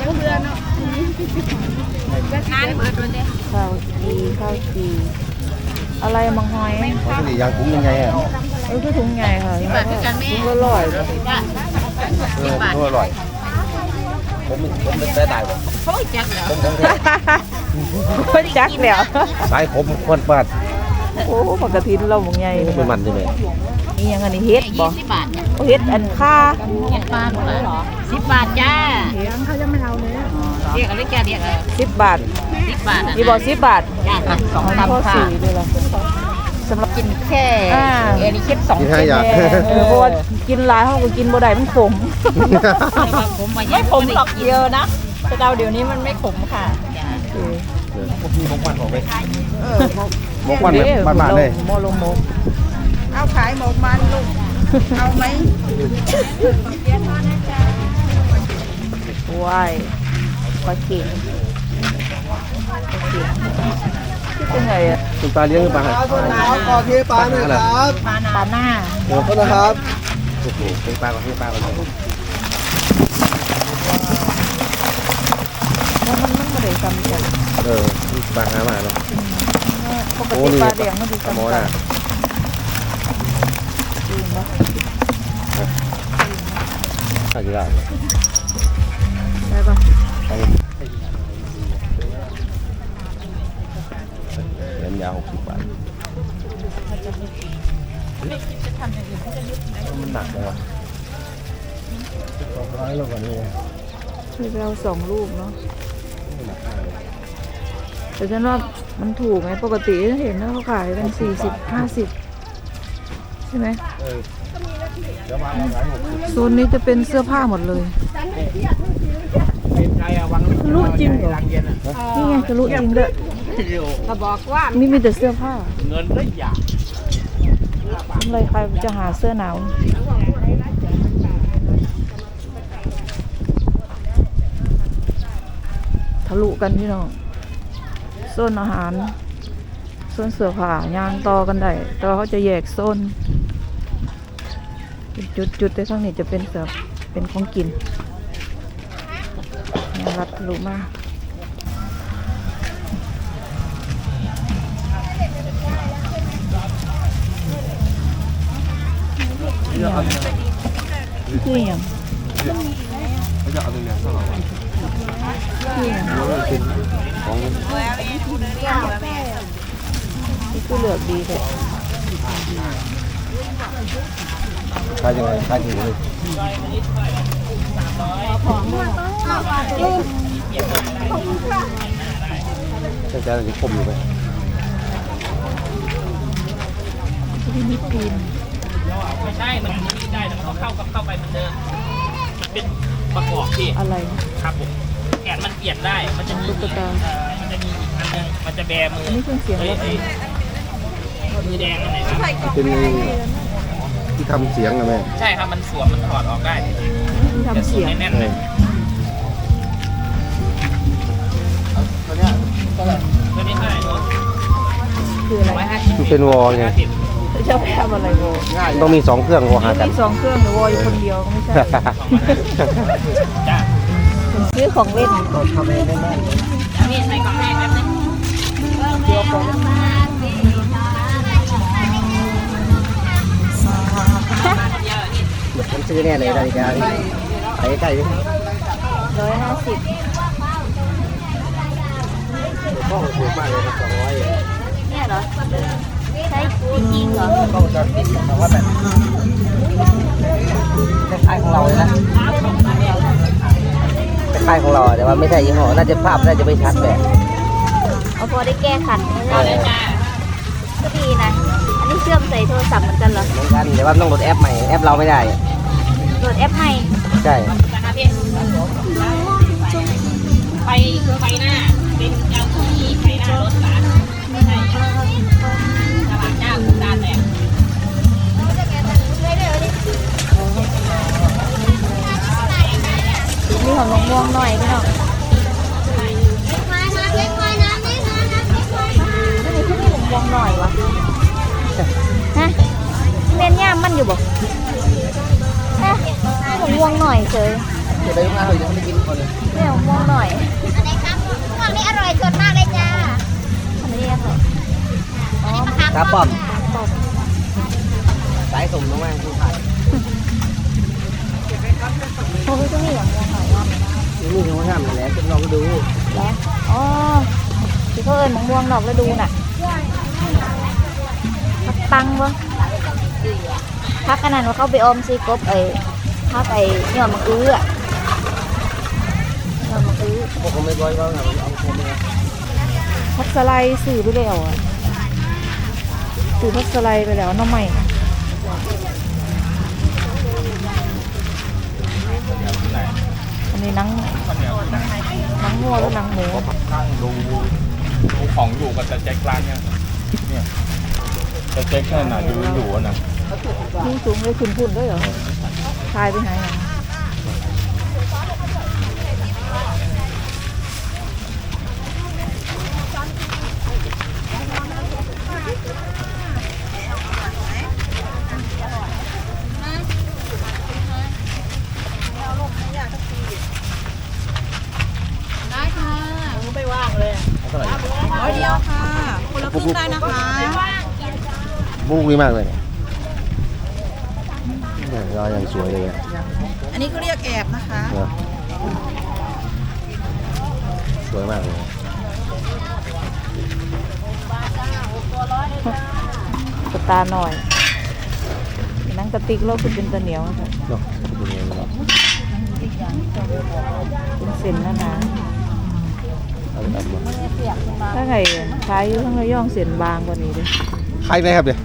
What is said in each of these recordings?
จังเพื่อนเนาะงานเบิดวันเด้ข้าวจีข้าวจีอะไรมังหอยปกติยางกุ้งยังไงอะเออคือถุงใหญ่ค่ะสิบบาทคือกันแม่ถุงละร้อยจ้ะเออตัวอร่อยผมผมเป็นได้ได้บ่โอ้ยจักแล้วผมจักแล้วสายผมควนปาดโอ้ปกติเราบ่ใหญ่เป็นมันใช่ไหมนี่ยังอันนี้เฮ็ดบ่ยี่สิบบาทจ้ะโอ้ เฮ็ดอันค่าเจ็ดบาทเหรอสิบบาทจ้าเรียกอะไรแกเรียกอะไร10บาทสิบบาทนี่บ่10บาทจ้าสองมันตำข้อค่ะสี่ด้วยล่ะสำหรับกินแค่อ่าเอนี่คิดสองกินห้าอย่างแม่เออเพราะว่ากินหลายเฮาก็กินบ่ได้มันขมผมมาไม่ขมหรอกเดียวนะแต่เราเดี๋ยวนี้มันไม่ขมค่ะผมมีของมันออกไปหมกมันแบบบ้านๆเลยโมลงโมกเอาขายหมกมันลูก เอาไหมว้ายปลาเข็งปลาเข็งที่เป็นไงอะคุณปลาเลี้ยงหรือเปล่าขอเทปลาหน่อยครับปลาหน้าโอ้ขอโทษนะครับโหเป็นปลากับเป็นปลากันเลยแล้วมันมันไม่ได้ซ้ำกันเออปลาหามาเนาะปกโอ้ตินี่ปลาแดงมันดีปลาหมอซ้ำกัน่ะนจริงปะข้าวจีราได้ปะไปเลี้ยงยาวหกสิบบาทมันหนักเลยวะสองร้อยโลกว่านี้คือเราสองลูกเนาะแต่ฉันว่ามันถูกไงปกติเห็นเขาขายเป็นสี่สิบห้าสิบ ใช่ไหมเออเดี๋ยวมาเราขายหกสิบโซนนี้จะเป็นเสื้อผ้าหมดเลยใครอะวังทะลุจริงเหรอหลังเย็นอะนี่ไงทะลุจริงด้วยเขาบอกว่านี่มีแต่เสื้อผ้า เงินได้อยากทำไรใครจะหาเสื้อหนาวทะลุกันพี่น้องโซนอาหารโซนเสื้อผ้ายางต่อกันได้แต่ว่าเขาจะแยกโซน เป็นจุดแต่ข้างนี้จะเป็นเสื้อเป็นของกินยารัดทะลุมาคืออย่างเขาจะเอาตรงนี้ยเท่าไหร่วะคืออย่างเดี๋ยวมันของนี่คือเหลือดีเลย ขายยังไงขายถึงเลยใช่ใช่ที่คมอยู่ไหมที่นี่ปีนไม่ใช่มันไม่ได้แต่มันต้องเข้ากับเข้าไปเหมือนเดิมมันเป็นประกอบพี่อะไรครับผมแขนมันเปลี่ยนได้ มันจะมีตุ๊กตาเอ่อมันจะมีอีกอันหนึงมันจะแบมืออันนี้เครื่องเสียงเอ้ยอะไรเอ้ยมือแดงอันไหนครับเป็น ที่ทำเสียงนะแม่ใช่ครับมันสวมมันถอดออกได้ที่จะทำสวเสีมยงให้แน่นเลยตัวนี้เท่าไหร่เนาะคืออะไรร้อยห้าสิบมันเป็นวอลไงห้าสิบจะไปทำอะไรโวต้องมีสองเครื่องวอลหากัน มีสองเครื่องหรือวออยู่คนเดียวก็ไม่ใช่จ้าซื้อของเล่นนี่ใส่กล่องแรกแป๊บนึงมัน ซื้อแน่เลยนาฬิกาไปใกล้ๆดิร้อยห้าสิบกล้องถูกมากเลยสองร้อยเนี่ยเหรอใช้จริงเหรอกล้องจะติดแต่ว่าแบบคล้ายๆของเราเลยนะคล้ายๆของเราแต่ว่าไม่ใช่ยี่ห้อน่าจะภาพน่าจะไม่ชัดแบบเอาพอได้แก้ขัดเอาเลยจ้าก็ดีนะ อันนี้เชื่อมใส่โทรศัพท์เหมือนกันเหรอเหมือนกันแต่ว่าต้องโหลดแอปใหม่แอปเราไม่ได้ โหลดแอปให้ใช่นะครับพี่ไปไปหน้า เป็นเจ้า ไปลูกค้าเขาจะไม่กินคนเลยแม่ของม่วงหน่อยอันไหนครับม่วงนี่อร่อยสนมากเลยจ้าทำไมเรียกเหรออ๋อขาป้อมป้อมสายส่งลงแม่คุณขายโอ้ยก็มีอย่างม่วเหน่อยว่านี่มีของห้ามแหละจะลองดูแล้วอ๋อที่เขาเอินมะม่วงดอกแล้วดูน่ะปักตังวะพักขนาดว่าเขาไปอมซีกบไอ้พักไอ้ยอดมะอื้ออะ มังอื้อพวกเขาไม่ร้อยว่าเอาคนมาพักสไลด์สื่อไปแล้วอะสื่อพักสไลด์ไปแล้วน้องใหม่อันนี้นังนังงัวหรือหนังหมูข้างดูดูของอยู่กับแต่แจ็คร้านเนี่ยเนี่ยแต่แจ็คนั่นน่ะอยู่อยู่นะพุ่งสูงเลยขึ้นพุ่นด้วยเหรอทายไปไหนอะ ร้อยเดียวค่ะ คนละครึ่งได้นะคะ บุ้งดีมากเลยเนี่ยยอยังสวยเลยอะอันนี้เขาเรียกแอบนะคะเนอะสวยมากเลย กระตาหน่อยหนังกระติกเราคือเป็นตะเหนียวค่ะเนาะเป็นยังไงเนาะเป็นเส้นนะนะเอาไปทำมาถ้าไงขายอยู่ข้างระย่องเส้นบางกว่านี้ด้วยใครไหนครับเนี่ย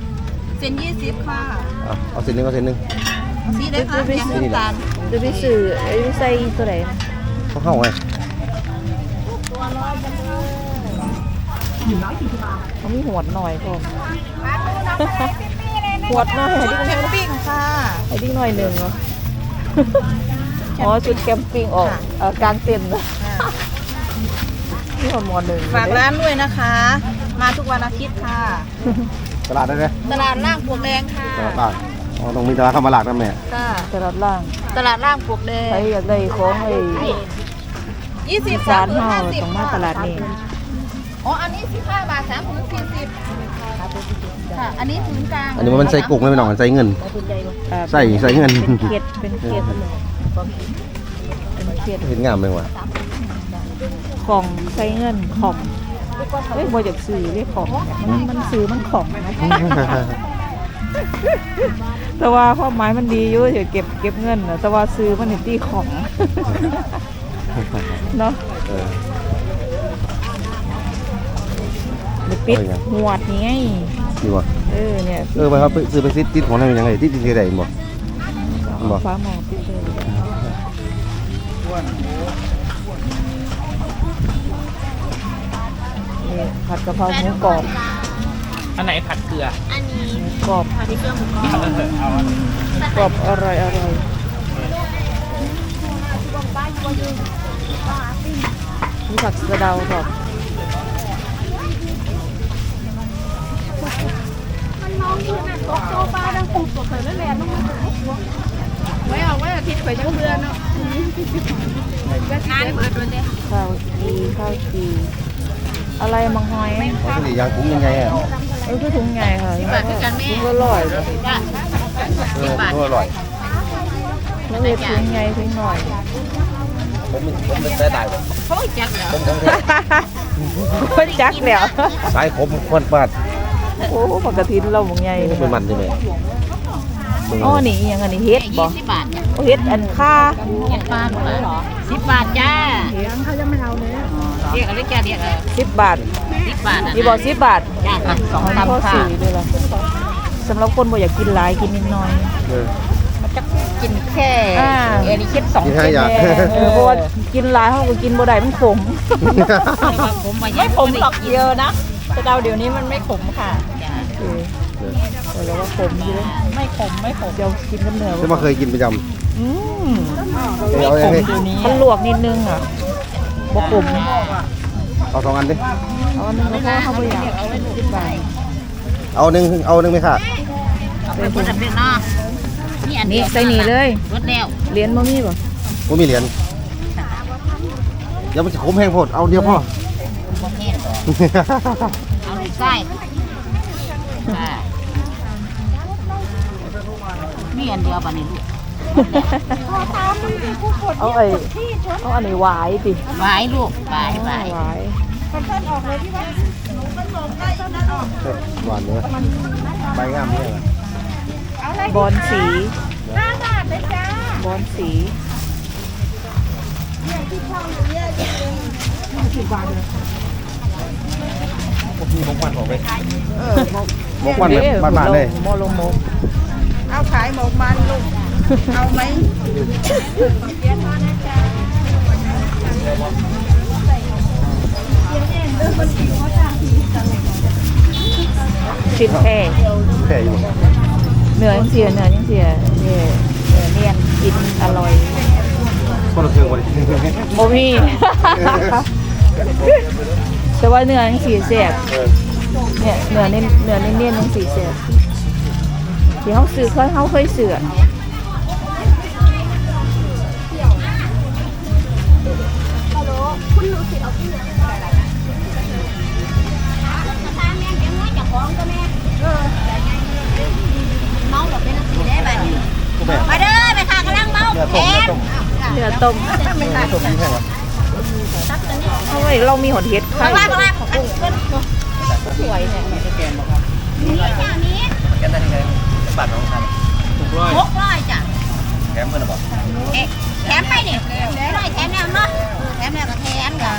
เซนยี่สิบค่ะเอาเอาเส้นหนึงเอาเส้นหนึงสีได้ค่ะแยกน้ำตาลจะไปซื้อไอ้ใส่ตัวไหนนะเขาเข้าไงเขามีหัวดหน่อยก่อ นหัวดหน่อยให้ชุดดิ้งแคมปิ้งค่ะให้ดิ้งหน่อยหนึ่งเหรออ๋อชุดแคมปิ้งออกเอ่อกลางเต็นท์นะนี่หัวหมอหนึ่งฝากร้านด้วยนะคะ มาทุกวันอาทิตย์ค่ะ ตลาดได้ไหมตลาดล่างปลวกแดงค่ะ ตลาดบ้านอ๋อต้องมีตลาดเข้ามาหลากนะแม่ค่ะ ตลาดล่าง ตลาดล่างปลวกแดงใครอยากได้ของไอ้ยี่สิบจานเฮาต้องมาตลาดนี้อ๋ออันนี้สิบห้าบาทสามผืนสี่สิบ ค่ะ อันนี้ผืนกลางอันนี้มันใส่กุกไม่เป็นหนองใส่เงิน อ่าใส่ใส่เงิน เป็นเกล็ดเป็นเกล็ดเป็นเกล็ดเห็นงามเลยว่ะของใช้เงินของเอ้ยบ่อยากซื้อเรียกของมันมันซื้อมันของนะ แต่ว่าความหมายมันดีอยู่เดี๋ยวเก็บเก็บเงินน่ะแต่ว่าซื้อมันเห็นตีของ เนาะเออ เดี๋ยวปิดเอาอย่างหวดนี่ไง ดีว่ะเออเนี่ยเออไปครับไปซื้อไปซิดติดของนั่นยังไงติดติดได้บ่บ่ฟ้าหมอกปิดเลยนี่ผัดกะเพราหมูกรอบอันไหนผัดเกลือหมูกรอบเอาอันหมูกรอบอร่อยอร่อยมีผักสะเดากรอบ ไว้เอาไว้อาทิตย์ไปจังเดือนเนาะงานเปิดด้วยเนี่ยข้าวจีข้าวจีอะไรมังหอยเขาสิยางกุ้งยังไงอะเออคือถุงใหญ่ค่ะถุงละร้อยเออก็อร่อยแล้วเรียกถุงใหญ่ถุงหน่อยผมผมเป็นสายได้บ่เขาจักแล้วผมของแท้คนจักแล้วสายผมควนปาด โอ้ปกติเราบางใหญ่เป็นมันใช่ไหมอ๋อนี่อหยังอันนี้เฮ็ดบ่ยี่สิบบาทจ้ะโอ้เฮ็ดอันค่าเจ็ดบาทเหรอสิบบาทจ้าเถียงเขาจะไม่เอาเลยเรียกอะไรแกเรียกอะไรสิบบาทสิบบาทอะนี่บอกสิบบาทจ้าสองข้อตำค่ะสี่ด้วยล่ะสำหรับคนบ่อยากกินหลายกินนิดหน่อยเออมันจะกินแค่อ่าเอนี่คิดสองกินห้าอย่างแม่เออเพราะว่ากินหลายเฮาก็กินบ่ได้มันขมผมมาไม่ขมหรอกเดียวนะแต่เราเดี๋ยวนี้มันไม่ขมค่ะเออแต่แล้วว่าขมอยู่เลยไม่ขมไม่ขมเจ้ากินกับเนื้อฉันมาเคยกินประจอืมำเออเอายังไงเดี๋ยวนี้มันลวกนิดนึงอะบ่ขมเอาสองอันดิเอาอันนึงแล้วก็เขาบ่อยากสิบบาทเอาหนึ่งเอาหนึ่งไหมค่ะเป็นคนอันเป็นเนาะนี่อันนี่เดียวใส่นี่เลยรถแล้วเหรียญบ่มีบ่ผมมีเหรียญเดี๋ยวมันจะขมแห้งโพดเอาเดียวพ่อผมแห้งเอาลูกไส้ ค่ะมีอันเดียวป่ะนี่ลูกเอาไอ้เอาอันนี้หวายดิหวายลูกหวายหวายหวายหวานเนื้อใบงามเนี่ยบอลสีบอลสี มีมกวันของไปมกวันแบบบ้านๆเลยโมโลโมกเอาขายหมกมันลูก เอาไหมชิดแค่แค่อยู่เนื้อยังเสียเนื้อยังเสียเนื้อเนื้อเนียนกินอร่อยคนละเครื่องวันนี้โมมี่ แต่ว่าเนื้อยังสีแสบเนี่ยเนื้อเน้นเนื้อเนียนๆยังสีแสบที่เขาซื้อเขาเขาเคยซื้ออะมาเด้อไปค่ะกำลังเมาเนื้อแขต้มเนื้อต้มนเนื้อต้มเนื้อต้มนี่แพงวะ เอาไว้เรามีหอดเห็ดไข่มาล่ามาล่าของอันเพิ่นสวยเนี่ยนี่จ้านี้แกได้ยังไงบาทของท่านถูกร้อยหกร้อยจ้ะแถมเมื่อไหร่บอกเอ๊ะแถมไปนี่ร้อยแถมแล้วเนาะแถมแล้วก็แถมจ้ะ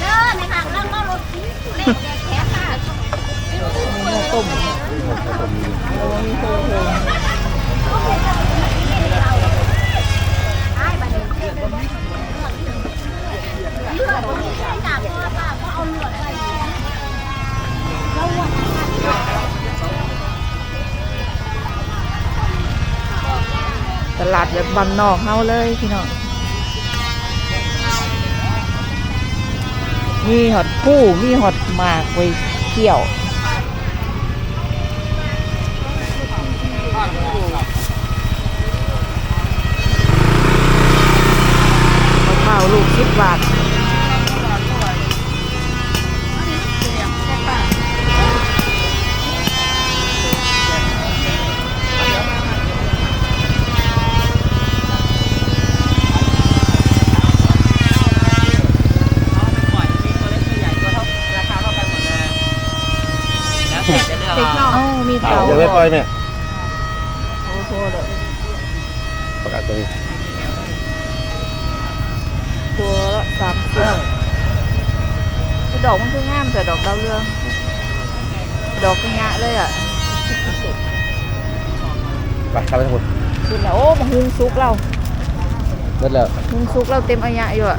เด้อในค่ะกำลังเมารถ เลขเด็กแถมค่ะเนื้อต้มตลาดแบบบ้านนอกเฮาเลยพี่น้องมีหอดผู้มีหอดหมากไว้เที่ยว มะพร้าวลูกสิบบาทเลือกเอาเอ้ามีเตาเดี๋ยวไม่ปล่อยแม่ โอ้โหเลย ประกาศตัวนี้ ตัวละสามสิบ ดอกมันคืองามแต่ดอกดาวเรือง ดอกก็งะเลยอะไปทำไปทั้งหมดคุณแล้วโอ้มาหุงซุกเราเลิศแล้วหุงซุกเราเต็มอายะอยู่อะ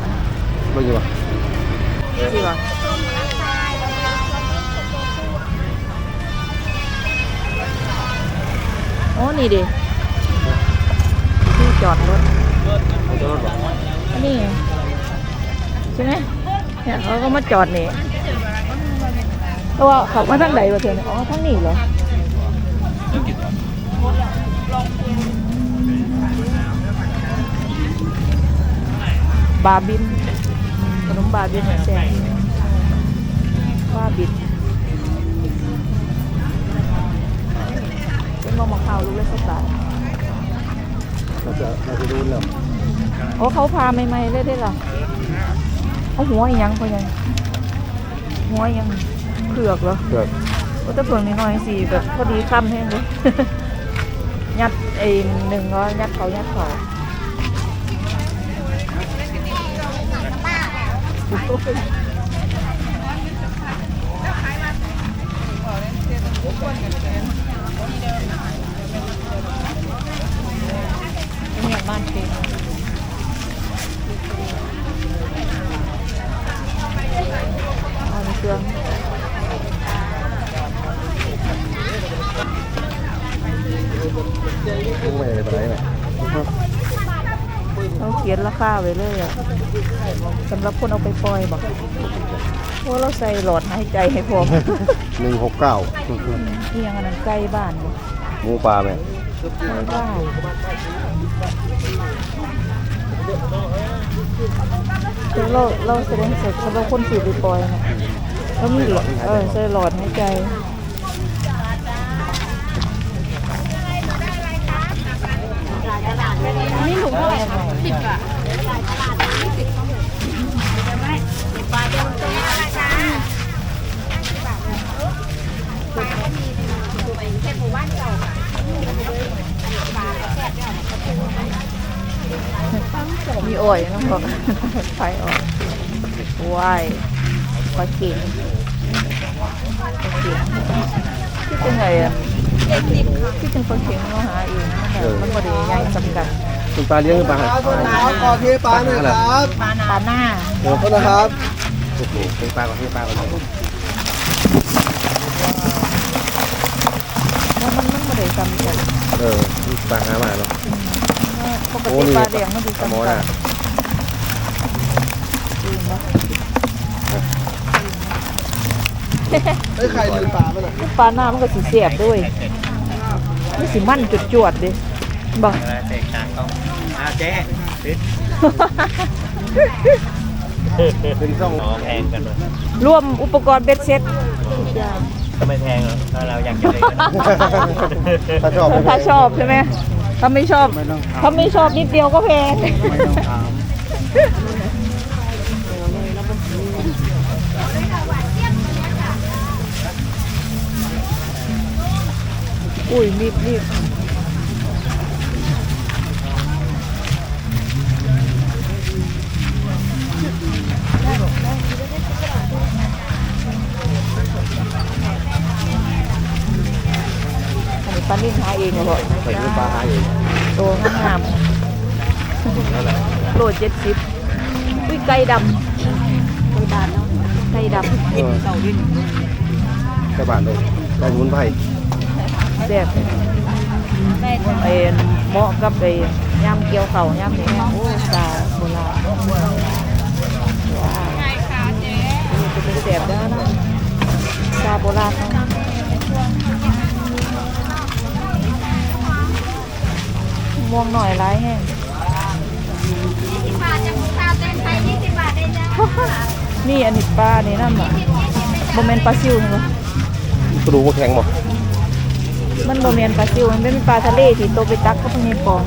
เบิ่งอยู่ป่ะสิวะโอ้นี่ดิที่จอดรถเอาตัวรถบอกอันนี้ไง ใช่ไหมเนี่ยเขาก็มาจอดนี่เพราะว่าขับมาทางไหนวะเธอเนี่ยอ๋อทางนี้เหรอบาบินขนมบาบินแซ่บบาบินเป็นมะมะขาวลูกเล็กสไตล์เราจะเราจะดูแล้วโอ้เขาพาใหม่ๆเลยได้หรอ เอาหัวอีหยังพอยังหัวอีหยังเผือกเหรอเกิดโอ้แต่เผือกนิดหน่อยสิแบบพอดีคำแห้งเลย ยัดไอ้หนึ่งก็ยัดเขายัดเขาเนี่ยบ้านเป็นเอาในเครื่อง มึงไม่ได้ไปไหนแม่ เขา เขียนราคาไว้เลยอะสำหรับคนเอาไปปล่อยบอกเพราะเราใส่หลอดหายใจให้พร้อมหนึ่งหกเก้านี่ยังอันนั้นใกล้บ้านบ่หมูปลาแม่ใกล้บ้านคือเราเราแสดงสดสำหรับคนสื่อไปปล่อยนะก็มีหลอดเออใส่หลอดหายใจนี่ถุงเท่าไหร่สิบบา มีอ่อยน้องบอกไฟอ่อยว้ายปลาเข็งปลาเข็งที่เป็นไงอะที่เป็นปลาเข็งเราหาเองมันแบบมันบริใหญ่จำกัดคุณปลาเลี้ยงหรือปลาหาขอเทปลาหน่อยครับปลาปลาหน้าเดี๋ยวขอโทษนะครับโอ้โหเป็นปลาก่อนที่ปลาก่อน แล้วมันมันบริจำกัดเออปลาหามาเนาะปกติปลาแดงมันจะปลาหมอจำกัน่ะดจริงปะเฮ้ยใครลืมปลาไปหน่อยปลาหน้ามันก็สีเสียบด้วยมันสีมันจุดจวดๆดิบอกเตะกลางต้องอาเจ๊เป็นซ่องอ๋อแพงกันเลยรวมอุปกรณ์เบ็ดเซ็ตทุ กอย่างก็ไม่แพงหรอกถ้าเราอยากจะเล่นถ้าชอบถ้าชอบใช่ไหมถ้าไม่ชอบถ้าไม่ชอบนิดเดียวก็แพง ไม่ต้องถามอุ้ยมีดมีด ลานิ่มหาเองเหรอใส่เป็นปลาหาอยู่ตัวงามๆโลเจ็ดสิบอุ้ยไก่ดำไก่ดำเนาะไก่ดำเออแค่บาทเลยได้สมุนไพรแซ่บเอ็นเหมาะกับไอ้ย่ำเกี๊ยวเข่าย่ำนี่โอ้ตาโบราณว้าวนี่จะเป็นแซ่บได้อนะตาโบราณ ม่วงหน่อยร้ายแห้งบาทจะตาเต้นไทยยี่สิบบาทได้จ้านี่อันนี้ปลานี่นั่นอะโมเมนปลาซิวนี่ปะกระดูกมันแข็งบ่มันโมเมนปลาซิวมันเป็นปลาทะเลที่โตไปตักก็เป็นปอง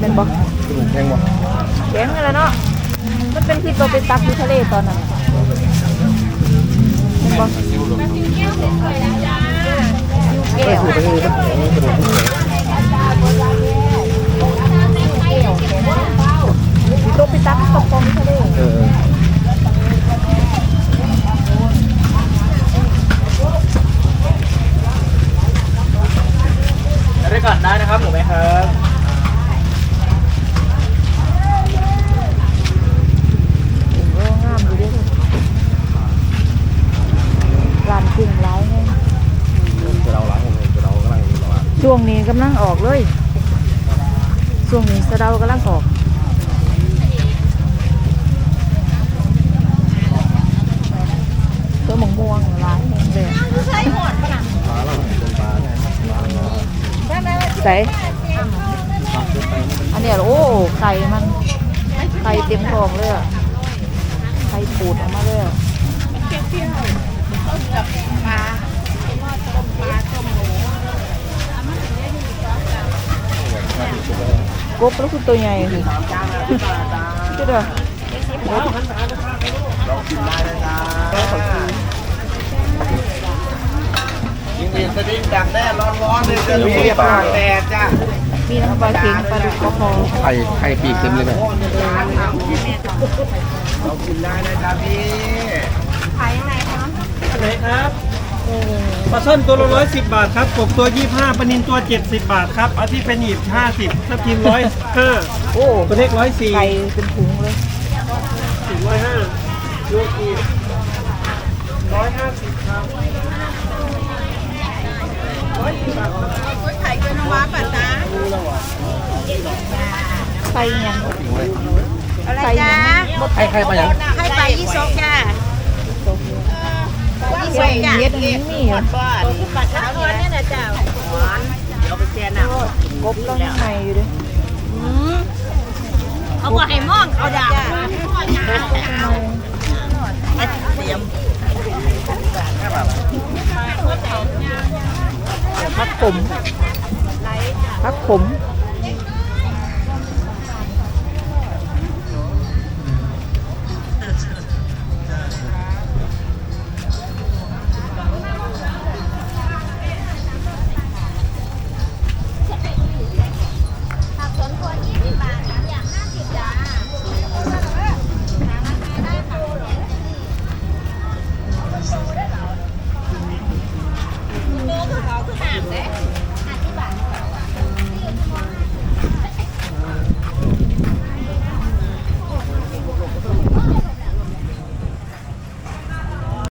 เป็นบ่กระดูกแข็งบ่แข็งเลยเนาะมันเป็นที่โตไปตักที่ทะเลตอนนั้นเป็นบ่ไม่แก้วถูกไปนี่มันแข็งกระดูกมันแข็ง โตไปตักตกปองที่ทะเลเออได้ก่อนได้นะครับหนูไหมครับโอ้งามอยู่เด้วยร้านกุ้งร้ายไงจะเราล้างเลยจะเรากำลังรอช่วงนี้กำลังออกเลย ช่วงนี้สะเดากำลังออก ตัวหมงม่วงร้ายแห้งเลย ปลาเราเป็นปลาปลาเนาะ ใส่อันเนี้ยโอ้ไข่มันไข่เต็มทองเลยอะไข่ปูดออกมาเลยอะกบแล้วคือตัวใหญ่สิจุดเด้อยิง เรียนสดิ้งดังแน่ร้อนร้อนเลยจะมีปากแดดจ้ามีทั้งปลาเค็งปลาดุกปลาคอไข่ไข่ปีกเต็มเลยไหมเรากินได้นะจ๊ะพี่ไหนครับปลาช่อนตัวละร้อยสิบบาทครับกบตัวยี่ห้าปลานินตัวเจ็ดสิบบาทครับเอาที่เป็นหยิบห้าสิบทับทิมร้อยห้าโอ้ตัวเล็กร้อยสี่ไข่เป็นถุงเลยสิบร้อยห้าโยกีร้อยห้าสิบครับ ร้อยสิบบาทครับไข่ยังอะไรไข่จ้ายังไข่ไข่มาอย่างให้ไปยี่สกจ้าไข่เม็ดอันนี้มีเหรอที่ปัดเช้าเนี่ยนะจ้าหวานเดี๋ยวไปแช่น้ำกบต้องยังไงอยู่ดิเอาไปให้มองเอาดาบทำไมเตรียม พักผมพักผม